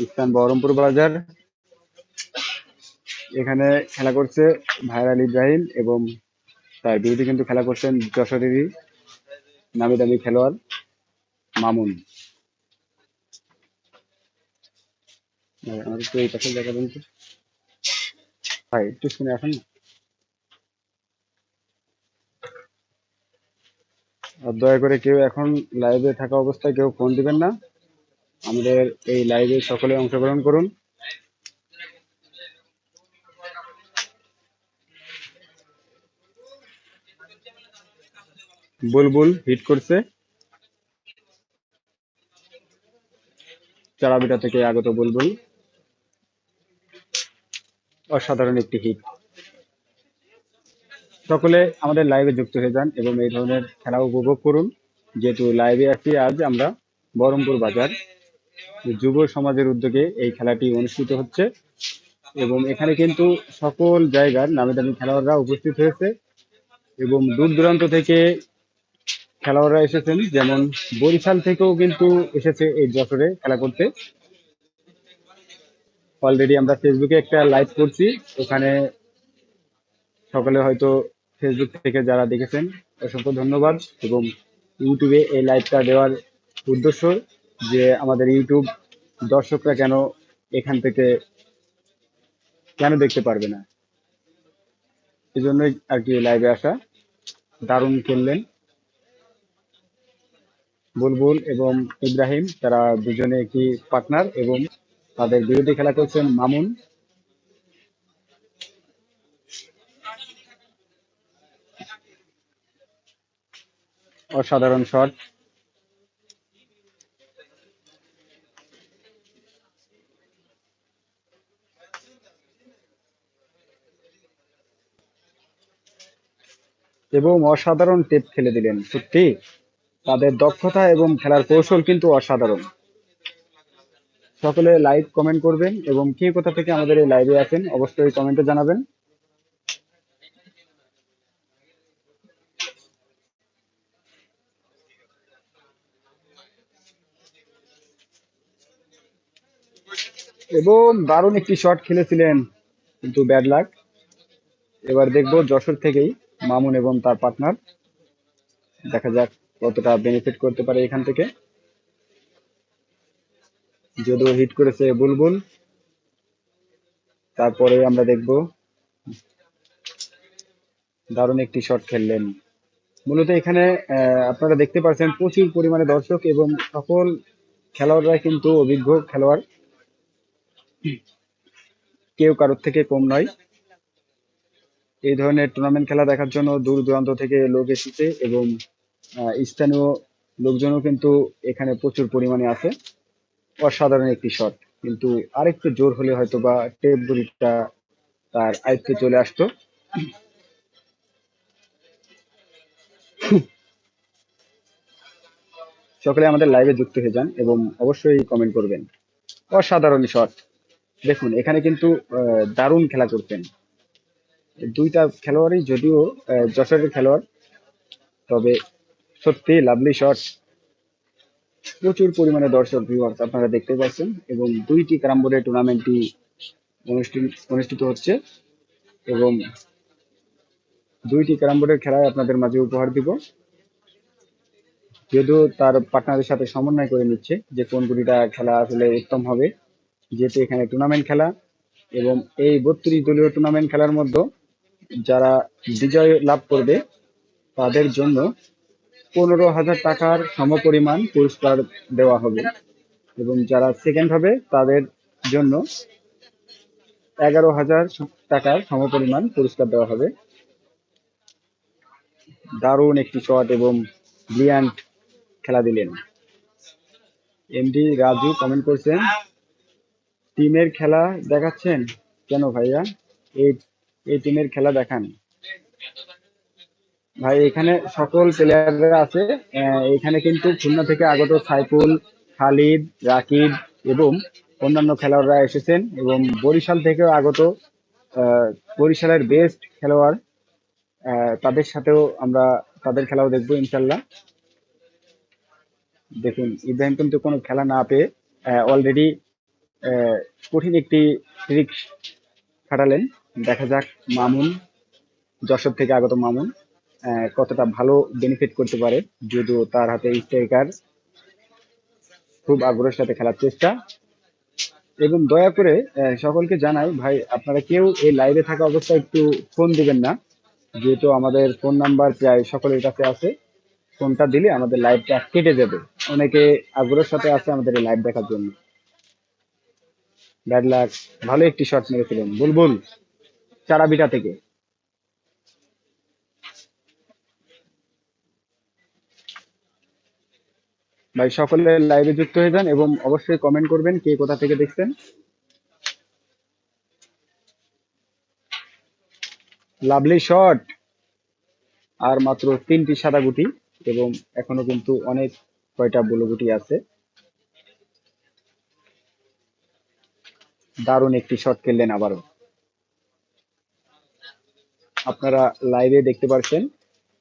স্থান বহরমপুর বাজার এখানে খেলা করছে ভাইরাল ইব্রাহিম এবং তার বিরুদ্ধে কিন্তু খেলা করছেন যশোরেরই নামি দামি খেলোয়াড় মামুন। দয়া করে কেউ এখন লাইভে থাকা অবস্থায় কেউ ফোন দিবেন না। আমাদের এই লাইভে সকলে অংশগ্রহণ করুন। বুলবুল হিট করছে। চারাবিটা থেকে আগত বুলবুল। অসাধারণ একটি হিট সকলে আমাদের লাইভে যুক্ত হয়ে যান এবং এই ধরনের খেলা উপভোগ করুন। যেহেতু লাইভে আছি, আজ আমরা বহরমপুর বাজার। যুব সমাজের উদ্যোগে এই খেলাটি অনুষ্ঠিত হচ্ছে। এবং এখানে কিন্তু সকল জায়গার নামি দামি খেলোয়াড়রা উপস্থিত হয়েছে এবং দূর দূরান্ত থেকে খেলোয়াড়রা এসেছেন। যেমন বরিশাল থেকেও কিন্তু এসেছে এই যশোরে খেলা করতে। অলরেডি আমরা ফেসবুকে একটা লাইভ করছি। ওখানে সকলে হয়তো ফেসবুক থেকে যারা দেখেছেন, অসংখ্য ধন্যবাদ। এবং ইউটিউবে এই লাইভটা দেওয়ার উদ্দেশ্য। যে আমাদের ইউটিউব দর্শকরা কেন এখান থেকে কেন দেখতে পারবে না? এই জন্যই আর কি লাইভে আসা। দারুণ খেললেন বুলবুল এবং ইব্রাহিম। তারা দুজনে একটি পার্টনার এবং তাদের বিরুদ্ধে খেলা করছেন মামুন। অসাধারণ শট এবং অসাধারণ টেপ খেলে দিলেন। সত্যি, তাদের দক্ষতা এবং খেলার কৌশল কিন্তু অসাধারণ। সকলে লাইভ কমেন্ট করবেন এবং কে কোথা থেকে আমাদের এই লাইভে আছেন অবশ্যই কমেন্টে জানাবেন। এবং দারুণ একটি শট খেলেছিলেন কিন্তু ব্যাড লাক এবার দেখব যশোর থেকেই। মামুন এবং তার পার্টনার দেখা যাক কতটা বেনিফিট করতে পারে এখান থেকে। যদিও হিট করেছে বুলবুল, তারপরে আমরা দেখব। দারুণ একটি শট খেললেন। মূলত এখানে আপনারা দেখতে পাচ্ছেন প্রচুর পরিমাণে দর্শক এবং সকল খেলোয়াড়রা কিন্তু অভিজ্ঞ খেলোয়াড়। কেউ কারোর থেকে কম নয়। এই ধরনের টুর্নামেন্ট খেলা দেখার জন্য দূর দূরান্ত থেকে লোক এসেছে এবং স্থানীয় লোকজনও কিন্তু এখানে প্রচুর পরিমাণে আছে। অসাধারণ একটি শট কিন্তু আরেকটু জোর হলে হয়তো বা টেপ বুড়িটা তার আয়ত্তে চলে আসতো। সকলে আমাদের লাইভে যুক্ত হয়ে যান এবং অবশ্যই কমেন্ট করবেন। অসাধারণ শট দেখুন, এখানে কিন্তু দারুণ খেলা করতেন। দুইটা খেলোয়াড়ই যদিও যশোরের খেলোয়াড়, তবে সত্যি লাভলি শট প্রচুর পরিমাণে দর্শক ভিউয়ার্স আপনারা দেখতে পাচ্ছেন, এবং দুইটি ক্যারামবোর্ডে টুর্নামেন্টটি অনুষ্ঠিত অনুষ্ঠিত হচ্ছে, এবং দুইটি ক্যারামবোর্ডের খেলায় আপনাদের মাঝে উপহার দিব। যদিও তার পার্টনারের সাথে সমন্বয় করে নিচ্ছে যে কোন গুটিটা খেলা আসলে উত্তম হবে। যেহেতু এখানে টুর্নামেন্ট খেলা, এবং এই বত্রিশ দলীয় টুর্নামেন্ট খেলার মধ্যে যারা বিজয় লাভ করবে, তাদের জন্য পনেরো হাজার টাকার সমপরিমাণ পুরস্কার দেওয়া হবে। এবং যারা সেকেন্ড হবে, তাদের জন্য এগারো হাজার টাকার সমপরিমাণ পুরস্কার দেওয়া হবে। দারুণ একটি শট এবং ব্রিয়ান্ট খেলা দিলেন। এমডি রাজু কমেন্ট করছেন, টিমের খেলা দেখাচ্ছেন কেন ভাইয়া? এই এই টিমের খেলা দেখান। ভাই, এখানে সকল প্লেয়াররা আছে। এখানে কিন্তু খুলনা থেকে আগত সাইফুল, খালিদ, রাকিব এবং অন্যান্য খেলোয়াড়রা এসেছেন এবং বরিশাল থেকেও আগত বরিশালের বেস্ট খেলোয়াড় তাদের সাথেও আমরা তাদের খেলাও দেখব ইনশাল্লাহ দেখুন, ইব্রাহিম কিন্তু কোনো খেলা না পেয়ে অলরেডি কঠিন একটি ট্রিক খাটালেন। দেখা যাক মামুন, যশোর থেকে আগত মামুন কতটা ভালো বেনিফিট করতে পারে যদিও তার হাতে স্ট্রাইকার খুব আগ্রহের সাথে খেলার চেষ্টা। এবং দয়া করে সকলকে জানাই, ভাই, আপনারা কেউ এই লাইভে থাকা অবস্থায় একটু ফোন দিবেন না, যেহেতু আমাদের ফোন নাম্বার প্রায় সকলের কাছে আছে। ফোনটা দিলে আমাদের লাইভটা কেটে যাবে। অনেকে আগ্রহের সাথে আছে আমাদের এই লাইভ দেখার জন্য। ব্যাড লাক ভালো একটি শট মেরেছিলেন। বুলবুল। চারাবিটা থেকে। ভাই, সকলে লাইভে যুক্ত হয়ে যান এবং অবশ্যই কমেন্ট করবেন কে কোথা থেকে দেখছেন। লাভলি শট আর মাত্র তিনটি সাদা গুটি এবং এখনও কিন্তু অনেক কয়টা বুলো গুটি আছে। দারুণ একটি শট খেললেন আবারও। আপনারা লাইভে দেখতে পারছেন।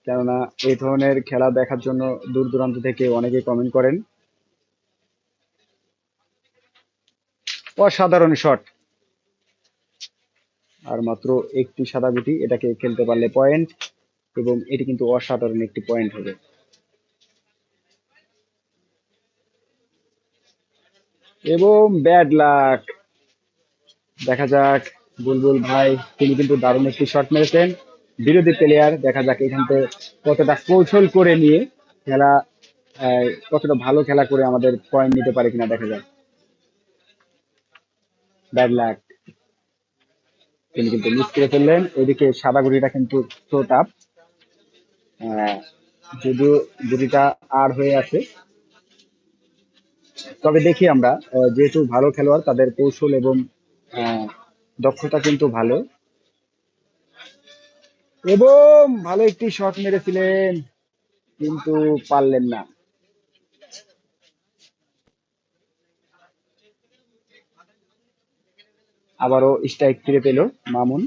কেননা এই ধরনের খেলা দেখার জন্য দূর দূরান্ত থেকে অনেকে কমেন্ট করেন। অসাধারণ শট আর মাত্র একটি সাদা গুটি, এটাকে খেলতে পারলে পয়েন্ট এবং এটি কিন্তু অসাধারণ একটি পয়েন্ট হবে। এবং ব্যাড লাক দেখা যাক বুলবুল ভাই, তিনি কিন্তু দারুণ একটি শট মেরেছেন। বিরোধী প্লেয়ার দেখা যাক এখান থেকে কতটা কৌশল করে নিয়ে খেলা কতটা ভালো খেলা করে আমাদের পয়েন্ট নিতে পারে কিনা দেখা যাক। ব্যাড লাক তিনি কিন্তু মিস করে ফেললেন। এদিকে সাদা গুড়িটা কিন্তু থ্রো টাপ যদিও গুড়িটা আর হয়ে আছে। তবে দেখি আমরা যেহেতু ভালো খেলোয়াড়, তাদের কৌশল এবং দক্ষতা কিন্তু ভালো। এবং ভালো একটি শট মেরেছিলেন, কিন্তু পারলেন না। আবারও স্ট্রাইক ফিরে পেল মামুন।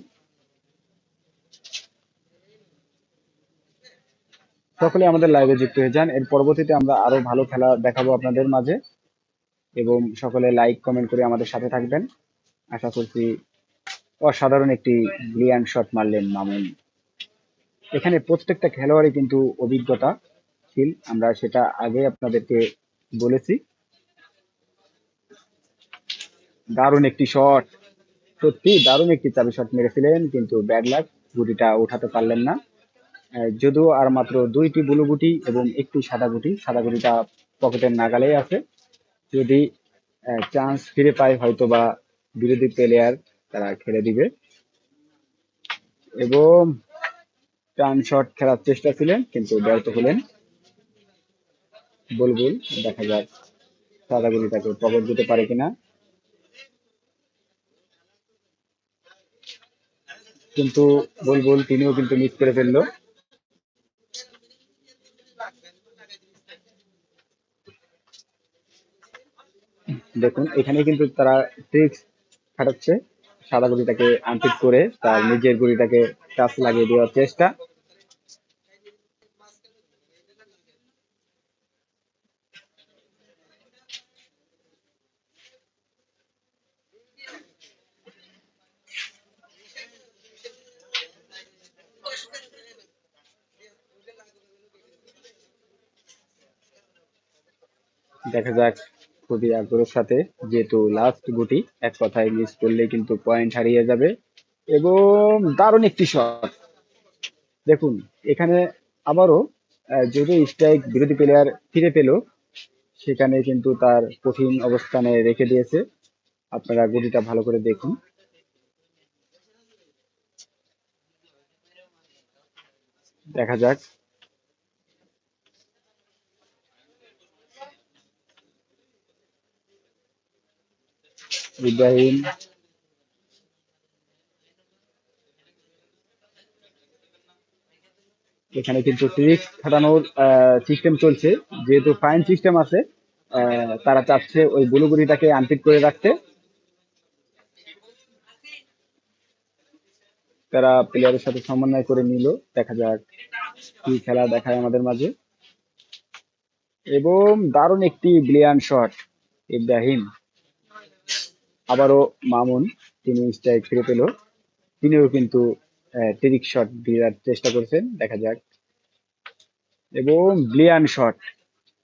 সকলে আমাদের লাইভে যুক্ত হয়ে যান। এর পরবর্তীতে আমরা আরও ভালো খেলা দেখাবো আপনাদের মাঝে। এবং সকলে লাইক কমেন্ট করে আমাদের সাথে থাকবেন। আশা করছি অসাধারণ একটি ব্রিলিয়ান্ট শট মারলেন মামুন। এখানে প্রত্যেকটা খেলোয়াড়ই কিন্তু অভিজ্ঞতা ছিল আমরা সেটা আগে আপনাদেরকে বলেছি। দারুণ একটি শট সত্যি দারুণ একটি চাবি শট মেরেছিলেন, কিন্তু ব্যাড লাক গুটিটা উঠাতে পারলেন না। যদিও আর মাত্র দুইটি বুলু গুটি এবং একটি সাদা গুটি, সাদা গুটিটা পকেটের নাগালেই আছে। যদি চান্স ফিরে পায় হয়তো বা বিরোধী প্লেয়ার তারা খেলে দিবে। এবং টান শট খেলার চেষ্টা ছিলেন, কিন্তু ব্যর্থ হলেন। বুলবুল, দেখা যাক সাদা গুলিটাকে পকেট দিতে পারে কিনা। কিন্তু বুলবুল, তিনিও কিন্তু মিস করে ফেলল। দেখুন এখানে কিন্তু তারা ট্রিক্স খাটাচ্ছে। সাদা গুলিটাকে আনফিট করে তার নিজের গুলিটাকে টাচ লাগিয়ে দেওয়ার চেষ্টা। দেখা যাক খুবই আগ্রহের সাথে যেহেতু লাস্ট গুটি, এক কথায় মিস করলে কিন্তু পয়েন্ট হারিয়ে যাবে। এবং দারুণ একটি শট দেখুন, এখানে আবারও যদি স্ট্রাইক বিরোধী প্লেয়ার ফিরে পেল, সেখানে কিন্তু তার কঠিন অবস্থানে রেখে দিয়েছে। আপনারা গুটিটা ভালো করে দেখুন। দেখা যাক। ইব্রাহিম। এখানে কিন্তু ট্রিক্স খাটানোর সিস্টেম চলছে। যেহেতু ফাইন সিস্টেম আছে তারা চাচ্ছে ওই বুলুগুড়িটাকে আনফিট করে রাখতে। তারা প্লেয়ারের সাথে সমন্বয় করে নিল। দেখা যাক কি খেলা দেখায় আমাদের মাঝে। এবং দারুণ একটি ব্লিয়ান শট ইব্রাহিম। আবারও মামুন, তিনি স্ট্রাইক ফিরে পেল। তিনিও কিন্তু ট্রিক শট দেওয়ার চেষ্টা করছেন, দেখা যাক। এবং ব্লিয়ান শট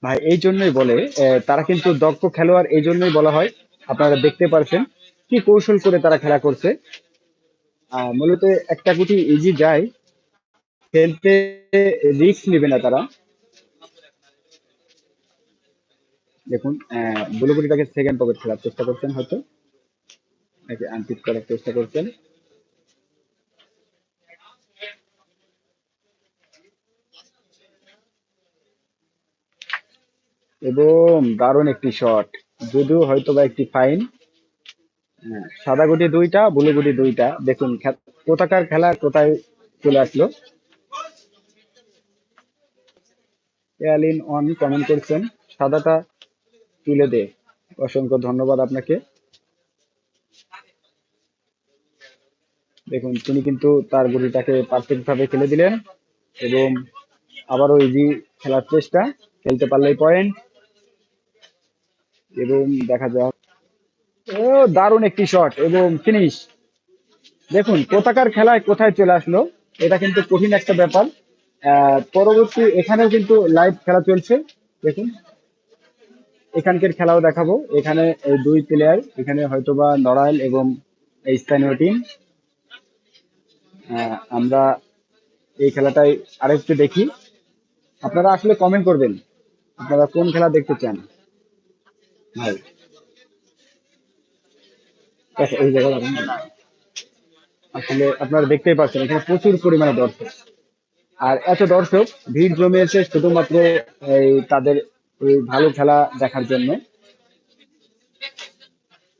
ভাই, এই জন্যই বলে তারা কিন্তু দক্ষ খেলোয়াড়, এই জন্যই বলা হয়, আপনারা দেখতে পারছেন কি কৌশল করে তারা খেলা করছে। মূলত একটা গুটি ইজি যায়। খেলতে রিস্ক নেবে না তারা। দেখুন বুলুগুড়িটাকে সেকেন্ড পকেট খেলার চেষ্টা করছেন হয়তো। নাকি আনপিক করার চেষ্টা করছেন? এবং দারুণ একটি শট যদিও হয়তো বা একটি ফাইন সাদা গুটি দুইটা বুলু গুটি দুইটা। দেখুন কোথাকার খেলা, কোথায় চলে আসলো? অন কমেন্ট করছেন। সাদাটা তুলে দে। অসংখ্য ধন্যবাদ আপনাকে। দেখুন, তিনি কিন্তু তার গুটিটাকে পারফেক্ট ভাবে খেলে দিলেন এবং আবারও ইজি খেলার চেষ্টা, খেলতে পারলেই পয়েন্ট এবং দেখা যাক। ও, দারুণ একটি শট এবং ফিনিশ দেখুন পতাকার খেলায় কোথায় চলে আসলো, এটা কিন্তু কঠিন একটা ব্যাপার। পরবর্তী, এখানেও কিন্তু লাইভ খেলা চলছে। দেখুন, এখানকার খেলাও দেখাবো। এখানে দুই প্লেয়ার এখানে হয়তোবা নড়াইল এবং স্থানীয় টিম আমরা এই খেলাটাই আরেকটু দেখি। আপনারা আসলে কমেন্ট করবেন, আপনারা কোন খেলা দেখতে চান? ভাই। এই আসলে আপনারা দেখতেই পাচ্ছেন, এখানে প্রচুর পরিমাণে দর্শক। আর এত দর্শক, ভিড় জমিয়েছে শুধুমাত্র এই তাদের ওই ভালো খেলা দেখার জন্য।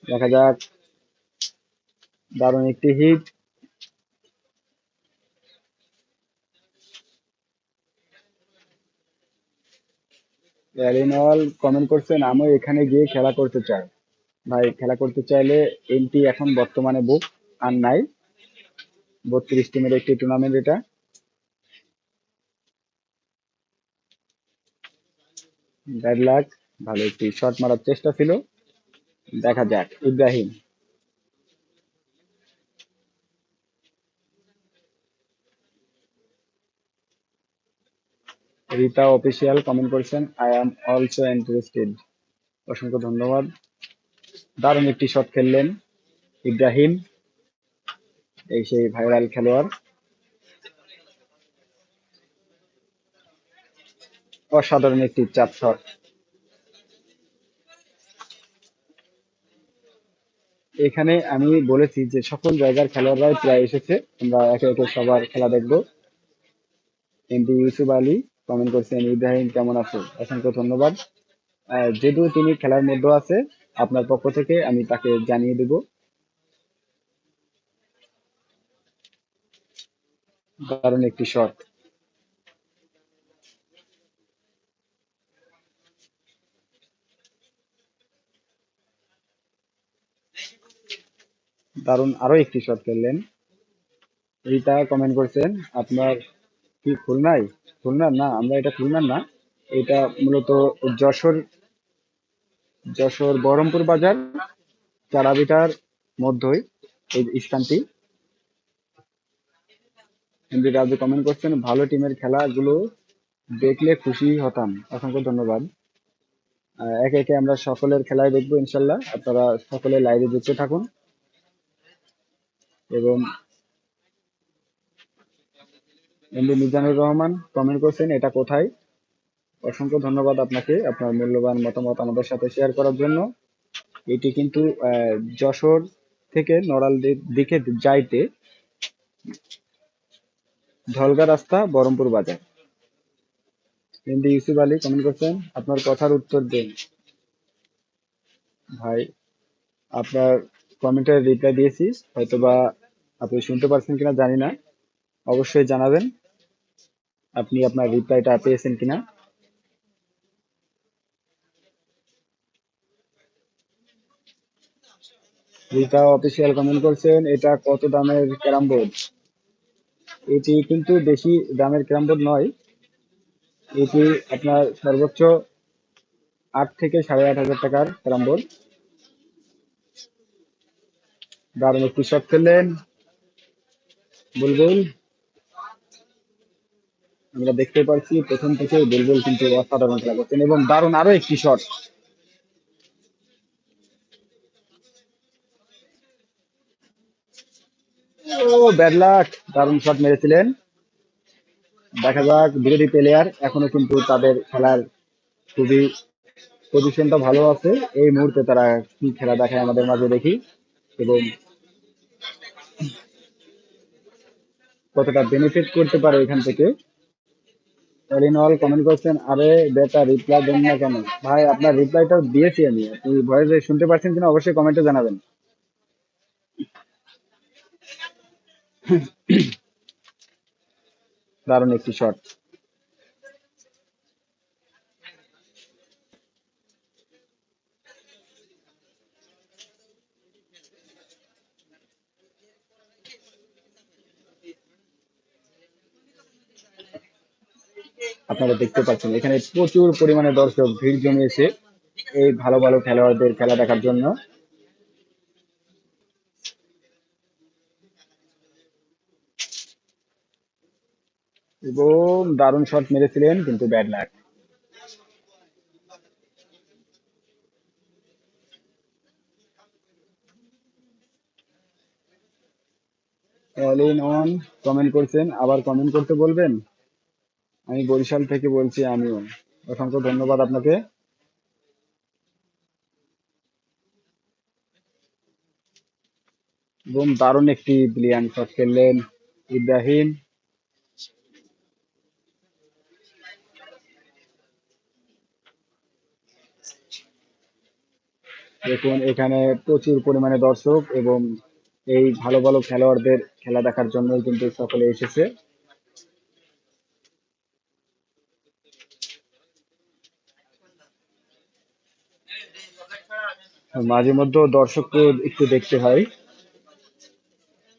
দেখা যাক, দারুণ একটি হিট অল কমেন্ট করছেন আমি এখানে গিয়ে খেলা করতে চাই। ভাই, খেলা করতে চাইলে এমটি এখন বর্তমানে বুক আর নাই। বত্রিশ টিমের একটি টুর্নামেন্ট এটা। ব্যাড লাক ভালো একটি শর্ট মারার চেষ্টা ছিল। দেখা যাক, ইব্রাহিম। রিতা অফিসিয়াল কমেন্ট করেছেন আই অ্যাম অলসো ইন্টারেস্টেড অসংখ্য ধন্যবাদ। দারুণ একটি শট খেললেন ইব্রাহিম, এই সেই ভাইরাল খেলোয়াড়। অসাধারণ একটি চাপ শট এখানে আমি বলেছি যে সকল জায়গার খেলোয়াড়রাই প্রায় এসেছে আমরা একে একে সবার খেলা দেখব। এমপি ইউসুফ আলী কমেন্ট করছেন, ইব্রাহিম, কেমন আছো? অসংখ্য ধন্যবাদ। যদিও তিনি খেলার মধ্যে আছে, আপনার পক্ষ থেকে আমি তাকে জানিয়ে দেব। দারুণ একটি শট দারুণ আরও একটি শট খেললেন। রিতা কমেন্ট করছেন, আপনার কি খুলনায় খুলনার না, আমরা এটা খুলনার না। এটা মূলত যশোর যশোর বহরমপুর বাজার, চারাবিটার মধ্যই এই স্থানটি। হিন্দি রাজু কমেন্ট করছেন, ভালো টিমের খেলাগুলো দেখলে খুশি হতাম। অসংখ্য ধন্যবাদ। একে একে আমরা সকলের খেলায় দেখব ইনশাল্লাহ। আপনারা সকলে লাইভে যুক্ত থাকুন। এবং এমডি মিজানুর রহমান কমেন্ট করছেন, এটা কোথায়? অসংখ্য ধন্যবাদ আপনাকে আপনার মূল্যবান মতামত আমাদের সাথে শেয়ার করার জন্য। এটি কিন্তু যশোর থেকে নড়াল দিকে যাইতে ধলগা রাস্তা, বহরমপুর বাজার। এমডি ইউসুফ আলী কমেন্ট করছেন, আপনার কথার উত্তর দিন। ভাই, আপনার কমেন্টের রিপ্লাই দিয়েছি, হয়তোবা আপনি শুনতে পারছেন কিনা জানি না। অবশ্যই জানাবেন আপনি আপনার রিপ্লাইটা পেয়েছেন কিনা। রিতা অফিসিয়াল কমেন্ট করছেন, এটা কত দামের ক্যারাম বোর্ড? এটি কিন্তু বেশি দামের ক্যারাম বোর্ড নয়। এটি আপনার সর্বোচ্চ আট থেকে সাড়ে আট হাজার টাকার ক্যারাম বোর্ড। দারুণ একটি শট খেললেন। বুলবুল আমরা দেখতে পাচ্ছি প্রথম থেকে বুলবুল কিন্তু অসাধারণ খেলা করছেন এবং দারুণ আরও একটি শট দারুণ শট মেরেছিলেন। দেখা যাক, বিরোধী প্লেয়ার এখনও কিন্তু তাদের খেলার খুবই পজিশনটা ভালো আছে। এই মুহূর্তে তারা কি খেলা দেখায় আমাদের মাঝে দেখি। এবং কতটা বেনিফিট করতে পারে এখান থেকে। অল কমেন্ট করছেন আরে বেটা রিপ্লাই দেন না কেন? ভাই, আপনার রিপ্লাইটা দিয়েছি আমি। আপনি ভয়েসে শুনতে পাচ্ছেন কিনা অবশ্যই কমেন্টে জানাবেন। দারুণ একটি শট আপনারা দেখতে পাচ্ছেন, এখানে প্রচুর পরিমাণে দর্শক ভিড় জমিয়েছে এই ভালো ভালো খেলোয়াড়দের খেলা দেখার জন্য। এবং দারুণ শট মেরেছিলেন, কিন্তু bad luck. All in one comment করছেন, আবার কমেন্ট করতে বলবেন? আমি বরিশাল থেকে বলছি আমিও। অসংখ্য ধন্যবাদ আপনাকে। এবং দারুণ একটি ব্রিলিয়ান শট খেললেন ইব্রাহিম। দেখুন, এখানে প্রচুর পরিমাণে দর্শক এবং এই ভালো ভালো খেলোয়াড়দের খেলা দেখার জন্যই কিন্তু সকলে এসেছে। মাঝে মধ্যে দর্শককে একটু দেখতে হয়।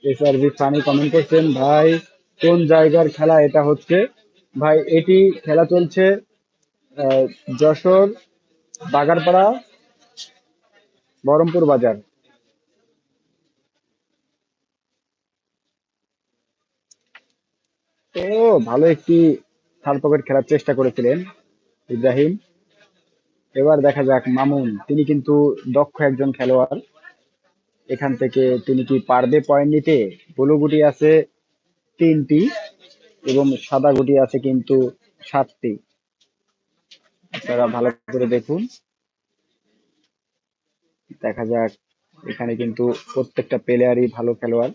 এসআরবি ফানি কমেন্ট করছেন, ভাই, কোন জায়গার খেলা এটা হচ্ছে? ভাই, এটি খেলা চলছে যশোর বাগারপাড়া, বহরমপুর বাজার। তো ভালো একটি থার্ড পকেট খেলার চেষ্টা করেছিলেন ইব্রাহিম। এবার দেখা যাক, মামুন, তিনি কিন্তু দক্ষ একজন খেলোয়াড়। এখান থেকে তিনি কি পারবে পয়েন্ট নিতে? ব্লু গুটি আছে তিনটি এবং সাদা গুটি আছে কিন্তু সাতটি। আপনারা ভালো করে দেখুন। দেখা যাক, এখানে কিন্তু প্রত্যেকটা প্লেয়ারই ভালো খেলোয়াড়।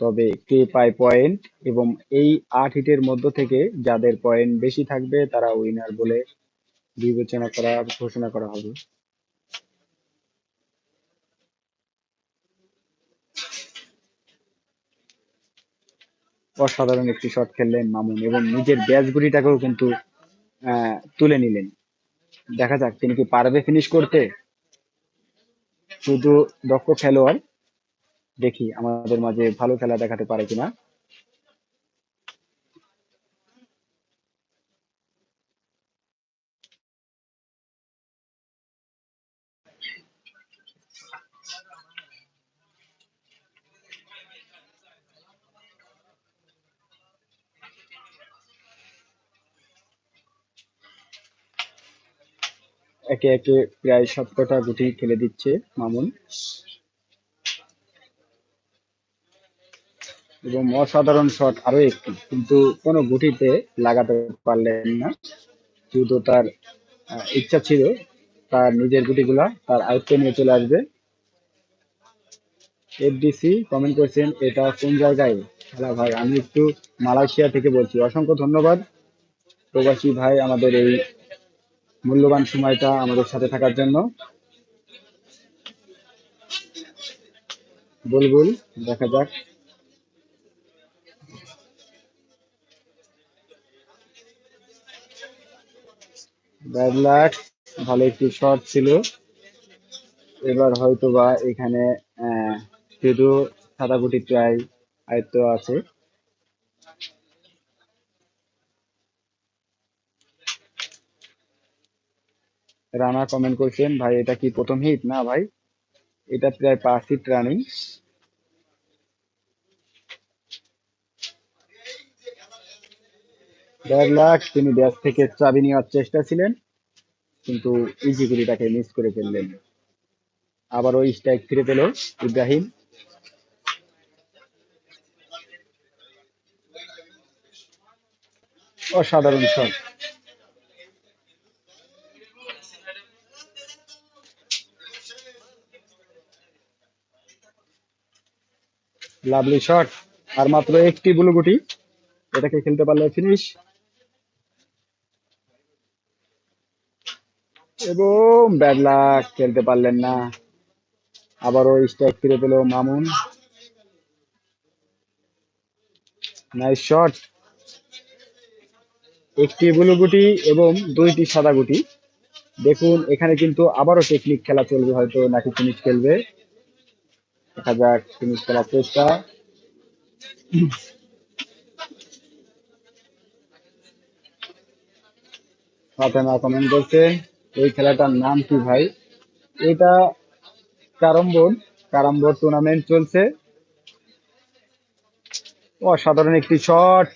তবে কে পায় পয়েন্ট এবং এই আট হিটের মধ্য থেকে যাদের পয়েন্ট বেশি থাকবে, তারা উইনার বলে বিবেচনা করা, ঘোষণা করা হবে। অসাধারণ একটি শট খেললেন মামুন এবং নিজের ব্যাচ গুটিটাকেও কিন্তু তুলে নিলেন। দেখা যাক, তিনি কি পারবে ফিনিশ করতে? শুধু দক্ষ খেলোয়াড়, দেখি আমাদের মাঝে ভালো খেলা দেখাতে পারে কিনা। একে একে প্রায় সবকটা গুটি খেলে দিচ্ছে মামুন। এবং অসাধারণ শট আরও একটি, কিন্তু কোনো গুটিতে লাগাতে পারলেন না। শুধু তার ইচ্ছা ছিল, তার নিজের গুটিগুলা তার আয়ত্তে নিয়ে চলে আসবে। এফডিসি কমেন্ট করছেন, এটা কোন জায়গায়? খেলা ভাই, আমি একটু মালয়েশিয়া থেকে বলছি। অসংখ্য ধন্যবাদ। প্রবাসী ভাই, আমাদের এই মূল্যবান সময়টা আমাদের সাথে থাকার জন্য। বুলবুল, দেখা যাক। ব্যাড লাক ভালো একটি শট ছিল। এবার হয়তো বা এখানে শুধু সাদা গুটি প্রায় আয়ত্ত আছে। রানা কমেন্ট করছেন, ভাই, এটা কি প্রথম হিট না, ভাই, এটা প্রায় পাঁচ হিট রানিং দেড় লাখ তিনি ব্যাস থেকে চাবি নেওয়ার চেষ্টা ছিলেন, কিন্তু ইজি তাকে মিস করে ফেললেন। আবার ওই স্ট্রাইক ফিরে পেল ইব্রাহিম। অসাধারণ শট লাভলি শট আর মাত্র একটি বুলু গুটি এটাকে খেলতে পারলে ফিনিশ এবং ব্যাড লাক খেলতে পারলেন না। আবারও স্ট্রাইক ফিরে পেল মামুন। নাইস শট একটি ব্লু গুটি এবং দুইটি সাদা গুটি। দেখুন, এখানে কিন্তু আবারও টেকনিক খেলা চলবে হয়তো, নাকি ফিনিশ খেলবে। দেখা যাক ফিনিশ খেলার চেষ্টা। ফাতেমা কমেন্ট করছে, এই খেলাটার নাম কি ভাই? এটা ক্যারম বোর্ড ক্যারম টুর্নামেন্ট চলছে। অসাধারণ একটি শট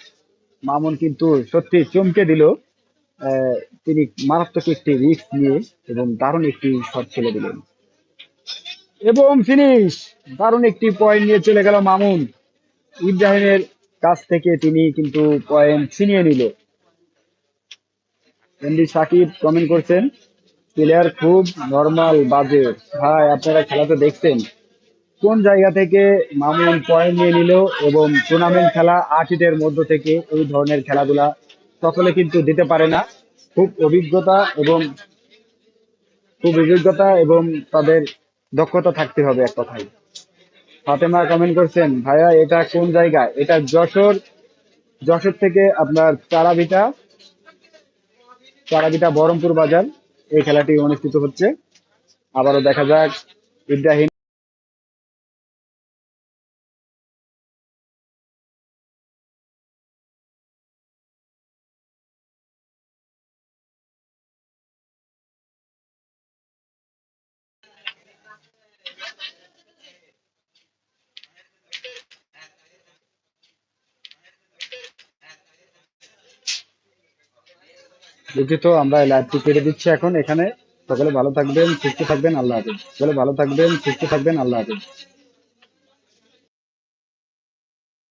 মামুন কিন্তু সত্যি চমকে দিল। তিনি মারাত্মক একটি রিস্ক নিয়ে এবং দারুণ একটি শট খেলে দিলেন। এবং ফিনিশ দারুণ একটি পয়েন্ট নিয়ে চলে গেল মামুন। ইব্রাহিমের কাছ থেকে তিনি কিন্তু পয়েন্ট ছিনিয়ে নিল। এমডি সাকিব কমেন্ট করছেন প্লেয়ার খুব নর্মাল বাজে। ভাই, আপনারা খেলা তো দেখছেন। কোন জায়গা থেকে মামুন পয়েন্ট নিয়ে নিল এবং টুর্নামেন্ট খেলা আট হিটের মধ্য থেকে এই ধরনের খেলাধুলা সকলে কিন্তু দিতে পারে না। খুব অভিজ্ঞতা এবং খুব অভিজ্ঞতা এবং তাদের দক্ষতা থাকতে হবে এক কথায়। ফাতেমা কমেন্ট করছেন, ভাইয়া, এটা কোন জায়গা? এটা যশোর যশোর থেকে আপনার তারাবিটা তারাবিটা বহরমপুর বাজার। এই খেলাটি অনুষ্ঠিত হচ্ছে। আবারও দেখা যাক, ইব্রাহিম দুঃখিত, আমরা লাইভটি কেটে দিচ্ছি এখন। এখানে সকলে ভালো থাকবেন, সুস্থ থাকবেন, আল্লাহ হাফিজ। সকলে ভালো থাকবেন, সুস্থ থাকবেন, আল্লাহ হাফিজ।